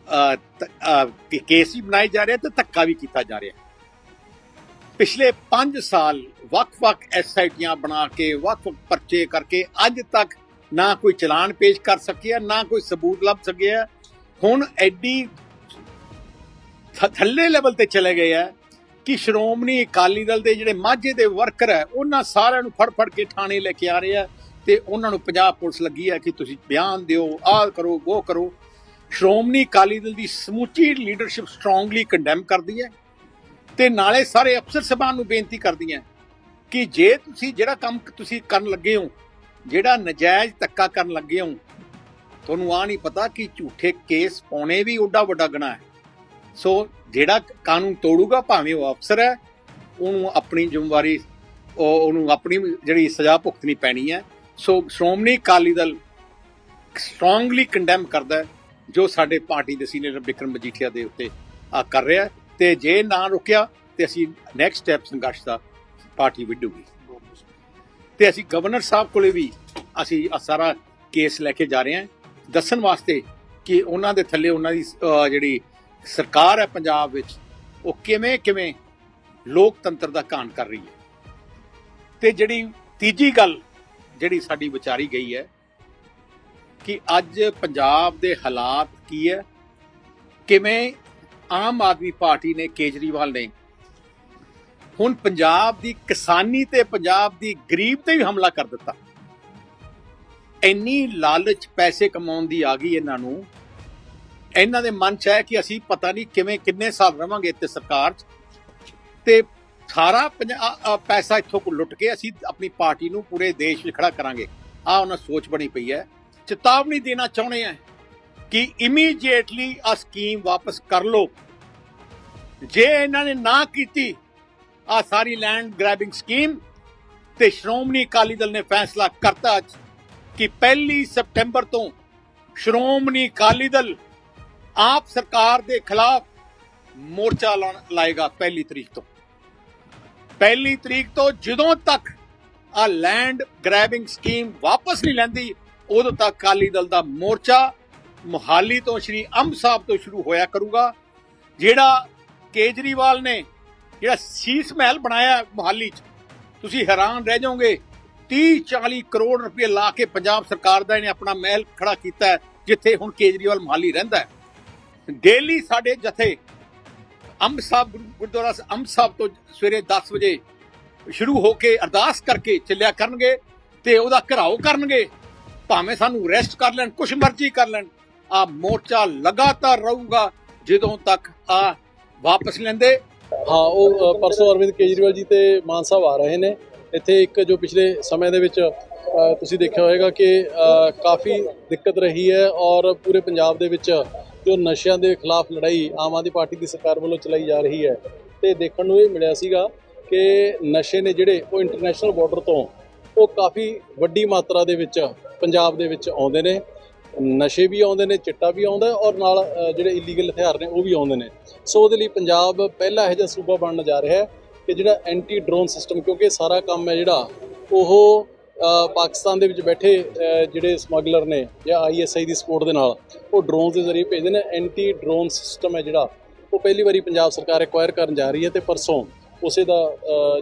ਅ, ਕੇਸ ਵੀ ਬਣਾਏ ਜਾ ਰਹੇ ਤੇ ਧੱਕਾ ਵੀ ਕੀਤਾ ਜਾ ਰਿਹਾ। ਪਿਛਲੇ 5 ਸਾਲ ਵੱਖ-ਵੱਖ ਐਸਆਈਟੀਆਂ ਬਣਾ ਕੇ ਵੱਖ-ਵੱਖ ਪਰਚੇ ਕਰਕੇ ਅੱਜ ਤੱਕ ਨਾ ਕੋਈ ਚਲਾਨ ਪੇਸ਼ ਕਰ ਸਕਿਆ ਨਾ ਕੋਈ ਸਬੂਤ ਲੱਭ ਸਕਿਆ। ਹੁਣ ਐਡੀ ਥੱਲੇ ਲੈਵਲ ਤੇ ਚਲੇ ਗਏ ਆ ਕਿ ਸ਼੍ਰੋਮਣੀ ਅਕਾਲੀ ਦਲ ਦੇ ਜਿਹੜੇ ਮਾਝੇ ਦੇ ਵਰਕਰ ਹੈ ਉਹਨਾਂ ਸਾਰਿਆਂ ਨੂੰ ਫੜ-ਫੜ ਕੇ ਥਾਣੇ ਲੈ ਕੇ ਆ ਰਹੇ ਆ। ਤੇ ਉਹਨਾਂ ਨੂੰ ਪੰਜਾਬ ਪੁਲਿਸ ਲੱਗੀ ਹੈ ਕਿ ਤੁਸੀਂ ਬਿਆਨ ਦਿਓ, ਆਹ ਕਰੋ, ਉਹ ਕਰੋ। ਸ਼੍ਰੋਮਣੀ ਅਕਾਲੀ ਦਲ ਦੀ ਸਮੁੱਚੀ ਲੀਡਰਸ਼ਿਪ ਸਟਰੋਂਗਲੀ ਕੰਡੈਮ ਕਰਦੀ ਹੈ ਤੇ ਨਾਲੇ ਸਾਰੇ ਅਫਸਰ ਸਭਾ ਨੂੰ ਬੇਨਤੀ ਕਰਦੀ ਹੈ ਕਿ ਜੇ ਤੁਸੀਂ ਜਿਹੜਾ ਕੰਮ ਤੁਸੀਂ ਕਰਨ ਲੱਗੇ ਹੋ, ਜਿਹੜਾ ਨਜਾਇਜ਼ ਧੱਕਾ ਕਰਨ ਲੱਗੇ ਹੋ, ਤੁਹਾਨੂੰ ਆ ਨਹੀਂ ਪਤਾ ਕਿ ਝੂਠੇ ਕੇਸ ਪਾਉਣੇ ਵੀ ਓਡਾ ਵੱਡਾ ਗੁਨਾਹ ਹੈ। ਸੋ ਜਿਹੜਾ ਕਾਨੂੰਨ ਤੋੜੂਗਾ, ਭਾਵੇਂ ਉਹ ਅਫਸਰ ਹੈ, ਉਹਨੂੰ ਆਪਣੀ ਜ਼ਿੰਮੇਵਾਰੀ, ਉਹ ਉਹਨੂੰ ਆਪਣੀ ਜਿਹੜੀ ਸਜ਼ਾ ਭੁਗਤਣੀ ਪੈਣੀ ਹੈ। So Shiromani Akali Dal strongly condemn ਕਰਦਾ ਹੈ, ਜੋ ਸਾਡੇ ਪਾਰਟੀ ਦੇ ਸੀਨੀਅਰ ਵਿਕਰਮ ਮਜੀਠੀਆ ਦੇ ਉੱਤੇ ਆ ਕਰ ਰਿਹਾ ਹੈ। ਤੇ ਜੇ ਨਾ ਰੁਕਿਆ, ਤੇ ਅਸੀਂ ਨੈਕਸਟ ਸਟੈਪ ਸੰਘਰਸ਼ ਦਾ ਪਾਰਟੀ ਵਿੱਢੂਗੀ। ਤੇ ਅਸੀਂ ਗਵਰਨਰ ਸਾਹਿਬ ਕੋਲੇ ਵੀ ਅਸੀਂ ਆਹ ਸਾਰਾ ਕੇਸ ਲੈ ਕੇ ਜਾ ਰਹੇ ਹਾਂ। ਦੱਸਣ ਵਾਸਤੇ ਕਿ ਉਹਨਾਂ ਦੇ ਥੱਲੇ ਉਹਨਾਂ ਦੀ ਜਿਹੜੀ ਸਰਕਾਰ ਹੈ ਪੰਜਾਬ ਵਿੱਚ, ਉਹ ਕਿਵੇਂ ਕਿਵੇਂ ਲੋਕਤੰਤਰ ਦਾ ਘਾਣ ਕਰ ਰਹੀ ਹੈ। ਤੇ ਜਿਹੜੀ ਤੀਜੀ ਗੱਲ ਜਿਹੜੀ ਸਾਡੀ ਵਿਚਾਰੀ ਗਈ ਹੈ ਕਿ ਅੱਜ ਪੰਜਾਬ ਦੇ ਹਾਲਾਤ ਕੀ ਹੈ? ਕਿਵੇਂ ਆਮ ਆਦਮੀ ਪਾਰਟੀ ਨੇ ਕੇਜਰੀਵਾਲ ਨੇ ਹੁਣ ਪੰਜਾਬ ਦੀ ਕਿਸਾਨੀ ਤੇ ਪੰਜਾਬ ਦੀ ਗਰੀਬ ਤੇ ਵੀ ਹਮਲਾ ਕਰ ਦਿੱਤਾ। ਇੰਨੀ ਲਾਲਚ ਪੈਸੇ ਕਮਾਉਣ ਦੀ ਆ ਗਈ ਇਹਨਾਂ ਨੂੰ। ਇਹਨਾਂ ਦੇ ਮਨ ਚ ਹੈ ਕਿ ਅਸੀਂ ਪਤਾ ਨਹੀਂ ਕਿਵੇਂ ਕਿੰਨੇ ਸਾਲ ਰਵਾਂਗੇ ਇੱਥੇ ਸਰਕਾਰ 'ਚ। ਤੇ ਸਾਰਾ ਪੰਜਾ- ਪੈਸਾ ਇੱਥੋਂ ਕੋ ਲੁੱਟ ਕੇ ਅਸੀਂ ਆਪਣੀ ਪਾਰਟੀ ਨੂੰ ਪੂਰੇ ਦੇਸ਼ ਵਿੱਚ ਖੜਾ ਕਰਾਂਗੇ। ਆ ਉਹਨਾਂ ਸੋਚ ਬਣੀ ਪਈ ਹੈ। ਚੇਤਾਵਨੀ ਦੇਣਾ ਚਾਹੁੰਦੇ ਆ ਕਿ ਇਮੀਡੀਏਟਲੀ ਆ ਸਕੀਮ ਵਾਪਸ ਕਰ ਲਓ। ਜੇ ਇਹਨਾਂ ਨੇ ਨਾ ਕੀਤੀ ਆ ਸਾਰੀ ਲੈਂਡ ਗ੍ਰੈਬਿੰਗ ਸਕੀਮ ਤੇ ਸ਼੍ਰੋਮਣੀ ਅਕਾਲੀ ਦਲ ਨੇ ਫੈਸਲਾ ਕਰਤਾ ਕਿ 1 ਸਪਟੈਂਬਰ ਤੋਂ ਸ਼੍ਰੋਮਣੀ ਅਕਾਲੀ ਦਲ ਆਪ ਸਰਕਾਰ ਦੇ ਖਿਲਾਫ ਮੋਰਚਾ ਲਾਉਣ- ਲਾਏਗਾ ਪਹਿਲੀ ਤਰੀਕ ਤੋਂ। ਪਹਿਲੀ ਤਰੀਕ ਤੋਂ ਜਦੋਂ ਤੱਕ ਆ ਲੈਂਡ ਗ੍ਰੈਬਿੰਗ ਸਕੀਮ ਵਾਪਸ ਨਹੀਂ ਲੈਂਦੀ, ਉਦੋਂ ਤੱਕ ਅਕਾਲੀ ਦਲ ਦਾ ਮੋਰਚਾ ਮੁਹਾਲੀ ਤੋਂ ਸ਼੍ਰੀ ਅੰਬ ਸਾਹਿਬ ਤੋਂ ਸ਼ੁਰੂ ਹੋਇਆ ਕਰੂਗਾ। ਜਿਹੜਾ ਕੇਜਰੀਵਾਲ ਨੇ ਜਿਹੜਾ ਸੀਸ ਮਹਿਲ ਬਣਾਇਆ ਹੈ ਮੁਹਾਲੀ 'ਚ, ਤੁਸੀਂ ਹੈਰਾਨ ਰਹਿ ਜਾਓਗੇ। 30 40 ਕਰੋੜ ਰੁਪਏ ਲਾ ਕੇ ਪੰਜਾਬ ਸਰਕਾਰ ਦਾ ਇਹਨੇ ਆਪਣਾ ਮਹਿਲ ਖੜਾ ਕੀਤਾ ਜਿੱਥੇ ਹੁਣ ਕੇਜਰੀਵਾਲ ਮੁਹਾਲੀ ਰਹਿੰਦਾ ਹੈ। ਡੇਲੀ ਸਾਡੇ ਜਥੇ ਅੰਬ ਸਾਹਿਬ ਗੁਰੂ- ਗੁਰਦੁਆਰਾ ਅੰਬ ਸਾਹਿਬ ਤੋਂ ਸਵੇਰੇ 10 ਵਜੇ ਸ਼ੁਰੂ ਹੋ ਕੇ ਅਰਦਾਸ ਕਰਕੇ ਚੱਲਿਆ ਕਰਨਗੇ ਤੇ ਉਹਦਾ ਘਰਾਓ ਕਰਨਗੇ, ਭਾਵੇਂ ਸਾਨੂੰ ਰੈਸਟ ਕਰ ਲੈਣ, ਕੁਛ ਮਰਜ਼ੀ ਕਰ ਲੈਣ, ਆ ਮੋਰਚਾ ਲਗਾਤਾਰ ਰਹੂਗਾ ਜਦੋਂ ਤੱਕ ਆ ਵਾਪਸ ਲੈਂਦੇ। ਹਾਂ, ਉਹ ਪਰਸੋਂ ਅਰਵਿੰਦ ਕੇਜਰੀਵਾਲ ਜੀ ਤੇ ਮਾਨ ਸਾਹਿਬ ਆ ਰਹੇ ਨੇ। ਇੱਥੇ ਇੱਕ ਜੋ ਪਿਛਲੇ ਸਮੇਂ ਦੇ ਵਿੱਚ ਤੁਸੀਂ ਦੇਖਿਆ ਹੋਵੇਗਾ ਕਿ ਕਾਫੀ ਦਿੱਕਤ ਰਹੀ ਹੈ ਔਰ ਪੂਰੇ ਪੰਜਾਬ ਦੇ ਵਿੱਚ ਜੋ ਨਸ਼ਿਆਂ ਦੇ ਖਿਲਾਫ ਲੜਾਈ ਆਮ ਆਦਮੀ ਪਾਰਟੀ ਦੀ ਸਰਕਾਰ ਵੱਲੋਂ ਚਲਾਈ ਜਾ ਰਹੀ ਹੈ ਤੇ ਦੇਖਣ ਨੂੰ ਇਹ ਮਿਲਿਆ ਸੀਗਾ ਕਿ ਨਸ਼ੇ ਨੇ ਜਿਹੜੇ ਉਹ ਇੰਟਰਨੈਸ਼ਨਲ ਬਾਰਡਰ ਤੋਂ ਉਹ ਕਾਫੀ ਵੱਡੀ ਮਾਤਰਾ ਦੇ ਵਿੱਚ ਪੰਜਾਬ ਦੇ ਵਿੱਚ ਆਉਂਦੇ ਨੇ, ਨਸ਼ੇ ਵੀ ਆਉਂਦੇ ਨੇ, ਚਿੱਟਾ ਵੀ ਆਉਂਦਾ ਔਰ ਨਾਲ ਜਿਹੜੇ ਇਲੀਗਲ ਹਥਿਆਰ ਨੇ ਉਹ ਵੀ ਆਉਂਦੇ ਨੇ। ਸੋ ਉਹਦੇ ਲਈ ਪੰਜਾਬ ਪਹਿਲਾ ਇਹੋ ਜਿਹਾ ਸੂਬਾ ਬਣਨ ਜਾ ਰਿਹਾ ਹੈ ਕਿ ਜਿਹੜਾ ਐਂਟੀ ਡਰੋਨ ਸਿਸਟਮ ਕਿਉਂਕਿ ਸਾਰਾ ਕੰਮ ਹੈ ਜਿਹੜਾ ਉਹ ਪਾਕਿਸਤਾਨ ਦੇ ਵਿੱਚ ਬੈਠੇ ਜਿਹੜੇ ਸਮਗਲਰ ਨੇ ਜਾਂ ਆਈਐਸਆਈ ਦੀ ਸਪੋਰਟ ਦੇ ਨਾਲ ਉਹ ਡਰੋਨਸ ਦੇ ਜ਼ਰੀਏ ਭੇਜਦੇ ਨੇ। ਐਂਟੀ ਡਰੋਨ ਸਿਸਟਮ ਹੈ ਜਿਹੜਾ ਉਹ ਪਹਿਲੀ ਵਾਰੀ ਪੰਜਾਬ ਸਰਕਾਰ ਐਕਵਾਇਰ ਕਰਨ ਜਾ ਰਹੀ ਹੈ ਤੇ ਪਰਸੋਂ ਉਸੇ ਦਾ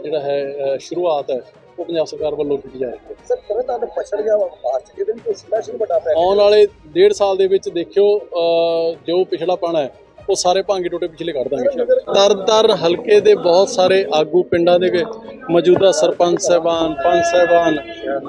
ਜਿਹੜਾ ਹੈ ਸ਼ੁਰੂਆਤ ਹੈ ਉਹ ਪੰਜਾਬ ਸਰਕਾਰ ਵੱਲੋਂ ਕੀਤੀ ਜਾ ਰਹੀ ਹੈ। ਸਰ ਤਰ੍ਹਾਂ ਪਛੜ ਗਿਆ ਫਾਸਟ ਜਿਹਦੇ ਵਿੱਚ ਕੋਈ ਸਪੈਸ਼ਲ ਵੱਡਾ ਪੈਕੇਜ ਆਉਣ ਵਾਲੇ ਡੇਢ ਸਾਲ ਦੇ ਵਿੱਚ ਦੇਖਿਓ ਜੋ ਪਿਛੜਾਪਣ ਹੈ ਉਹ ਸਾਰੇ ਭਾਂਗੇ ਟੋਟੇ ਪਿਛਲੇ ਕੱਢ ਦਾਂਗੇ। ਤਰਨਤਾਰਨ ਹਲਕੇ ਦੇ ਬਹੁਤ ਸਾਰੇ ਆਗੂ ਪਿੰਡਾਂ ਦੇ ਮੌਜੂਦਾ ਸਰਪੰਚ ਸਹਿਬਾਨ, ਪੰਚ ਸਹਿਬਾਨ,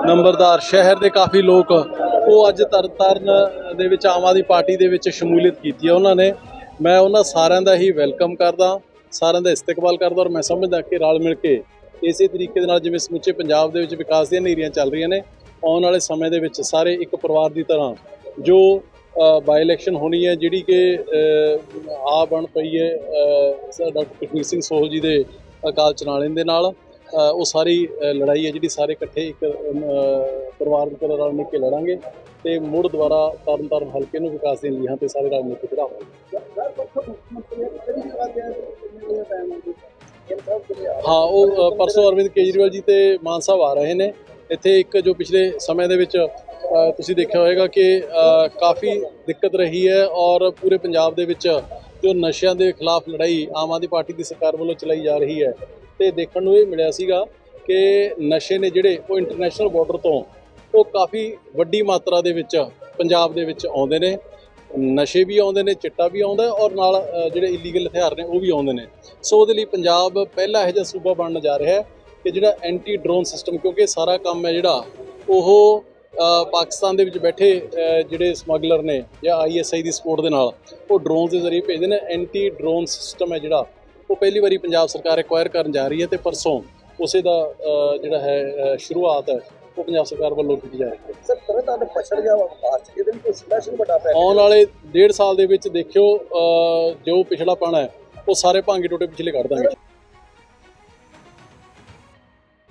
ਨੰਬਰਦਾਰ, ਸ਼ਹਿਰ ਦੇ ਕਾਫੀ ਲੋਕ ਉਹ ਅੱਜ ਤਰਨਤਾਰਨ ਦੇ ਵਿੱਚ ਆਮ ਆਦਮੀ ਪਾਰਟੀ ਦੇ ਵਿੱਚ ਸ਼ਮੂਲੀਅਤ ਕੀਤੀ ਹੈ ਉਹਨਾਂ ਨੇ। ਮੈਂ ਉਹਨਾਂ ਸਾਰਿਆਂ ਦਾ ਹੀ ਵੈਲਕਮ ਕਰਦਾ, ਸਾਰਿਆਂ ਦਾ ਇਸਤਕਬਾਲ ਕਰਦਾ ਔਰ ਮੈਂ ਸਮਝਦਾ ਕਿ ਰਲ ਮਿਲ ਕੇ ਇਸੇ ਤਰੀਕੇ ਦੇ ਨਾਲ ਜਿਵੇਂ ਸਮੁੱਚੇ ਪੰਜਾਬ ਦੇ ਵਿੱਚ ਵਿਕਾਸ ਦੀਆਂ ਨੀਰੀਆਂ ਚੱਲ ਰਹੀਆਂ ਨੇ, ਆਉਣ ਵਾਲੇ ਸਮੇਂ ਦੇ ਵਿੱਚ ਸਾਰੇ ਇੱਕ ਪਰਿਵਾਰ ਦੀ ਤਰ੍ਹਾਂ ਜੋ ਬਾਈ ਇਲੈਕਸ਼ਨ ਹੋਣੀ ਹੈ, ਜਿਹੜੀ ਕਿ ਆ ਬਣ ਪਈ ਹੈ ਡਾਕਟਰ ਕਸ਼ਮੀਰ ਸਿੰਘ ਸੋਹਲ ਜੀ ਦੇ ਅਕਾਲ ਚਲਾਣੇ ਦੇ ਨਾਲ। ਉਹ ਸਾਰੀ ਲੜਾਈ ਹੈ ਜਿਹੜੀ ਸਾਰੇ ਇਕੱਠੇ ਇੱਕ ਪਰਿਵਾਰ ਦੀ ਤਰ੍ਹਾਂ ਰਲ ਮਿਲ ਕੇ ਲੜਾਂਗੇ ਤੇ ਮੁੜ ਦੁਬਾਰਾ ਤਰਨ ਤਾਰਨ ਹਲਕੇ ਨੂੰ ਵਿਕਾਸ ਦੀਆਂ ਲੀਹਾਂ ਤੇ ਸਾਰੇ ਰਲ ਮਿਲ ਕੇ ਚੜਾਵਾਂਗੇ ਹਾਂ, ਉਹ ਪਰਸੋਂ ਅਰਵਿੰਦ ਕੇਜਰੀਵਾਲ ਜੀ ਤੇ ਮਾਨ ਸਾਹਿਬ ਆ ਰਹੇ ਨੇ। ਇੱਥੇ ਇੱਕ ਜੋ ਪਿਛਲੇ ਸਮੇਂ ਦੇ ਵਿੱਚ ਤੁਸੀਂ ਦੇਖਿਆ ਹੋਵੇਗਾ ਕਿ ਕਾਫੀ ਦਿੱਕਤ ਰਹੀ ਹੈ ਔਰ ਪੂਰੇ ਪੰਜਾਬ ਦੇ ਵਿੱਚ ਜੋ ਨਸ਼ਿਆਂ ਦੇ ਖਿਲਾਫ ਲੜਾਈ ਆਮ ਆਦਮੀ ਪਾਰਟੀ ਦੀ ਸਰਕਾਰ ਵੱਲੋਂ ਚਲਾਈ ਜਾ ਰਹੀ ਹੈ ਤੇ ਦੇਖਣ ਨੂੰ ਇਹ ਮਿਲਿਆ ਸੀਗਾ ਕਿ ਨਸ਼ੇ ਨੇ ਜਿਹੜੇ ਉਹ ਇੰਟਰਨੈਸ਼ਨਲ ਬਾਰਡਰ ਤੋਂ ਉਹ ਕਾਫੀ ਵੱਡੀ ਮਾਤਰਾ ਦੇ ਵਿੱਚ ਪੰਜਾਬ ਦੇ ਵਿੱਚ ਆਉਂਦੇ ਨੇ, ਨਸ਼ੇ ਵੀ ਆਉਂਦੇ ਨੇ, ਚਿੱਟਾ ਵੀ ਆਉਂਦਾ ਔਰ ਨਾਲ ਜਿਹੜੇ ਇਲੀਗਲ ਹਥਿਆਰ ਨੇ ਉਹ ਵੀ ਆਉਂਦੇ ਨੇ। ਸੋ ਉਹਦੇ ਲਈ ਪੰਜਾਬ ਪਹਿਲਾ ਇਹੋ ਜਿਹਾ ਸੂਬਾ ਬਣਨ ਜਾ ਰਿਹਾ ਹੈ ਕਿ ਜਿਹੜਾ ਐਂਟੀ ਡਰੋਨ ਸਿਸਟਮ ਕਿਉਂਕਿ ਸਾਰਾ ਕੰਮ ਹੈ ਜਿਹੜਾ ਉਹ ਪਾਕਿਸਤਾਨ ਦੇ ਵਿੱਚ ਬੈਠੇ ਜਿਹੜੇ ਸਮਗਲਰ ਨੇ ਜਾਂ ਆਈਐਸਆਈ ਦੀ ਸਪੋਰਟ ਦੇ ਨਾਲ ਉਹ ਡਰੋਨਸ ਦੇ ਜ਼ਰੀਏ ਭੇਜਦੇ ਨੇ। ਐਂਟੀ ਡਰੋਨ ਸਿਸਟਮ ਹੈ ਜਿਹੜਾ ਉਹ ਪਹਿਲੀ ਵਾਰੀ ਪੰਜਾਬ ਸਰਕਾਰ ਐਕਵਾਇਰ ਕਰਨ ਜਾ ਰਹੀ ਹੈ ਤੇ ਪਰਸੋਂ ਉਸੇ ਦਾ ਜਿਹੜਾ ਹੈ ਸ਼ੁਰੂਆਤ ਹੈ ਉਹ ਪੰਜਾਬ ਸਰਕਾਰ ਵੱਲੋਂ ਕੀਤੀ ਜਾ ਰਹੀ ਹੈ। ਸਰ ਤਰ੍ਹਾਂ ਪਛੜ ਗਿਆ ਫਾਸਟ ਜਿਹਦੇ ਵਿੱਚ ਕੋਈ ਸਪੈਸ਼ਲ ਵੱਡਾ ਪੈਕੇਜ ਆਉਣ ਵਾਲੇ ਡੇਢ ਸਾਲ ਦੇ ਵਿੱਚ ਦੇਖਿਓ ਜੋ ਪਿਛੜਾਪਣ ਹੈ ਉਹ ਸਾਰੇ ਭਾਂਗੇ ਟੋਟੇ ਪਿਛਲੇ ਕੱਢ ਦਾਂਗੇ।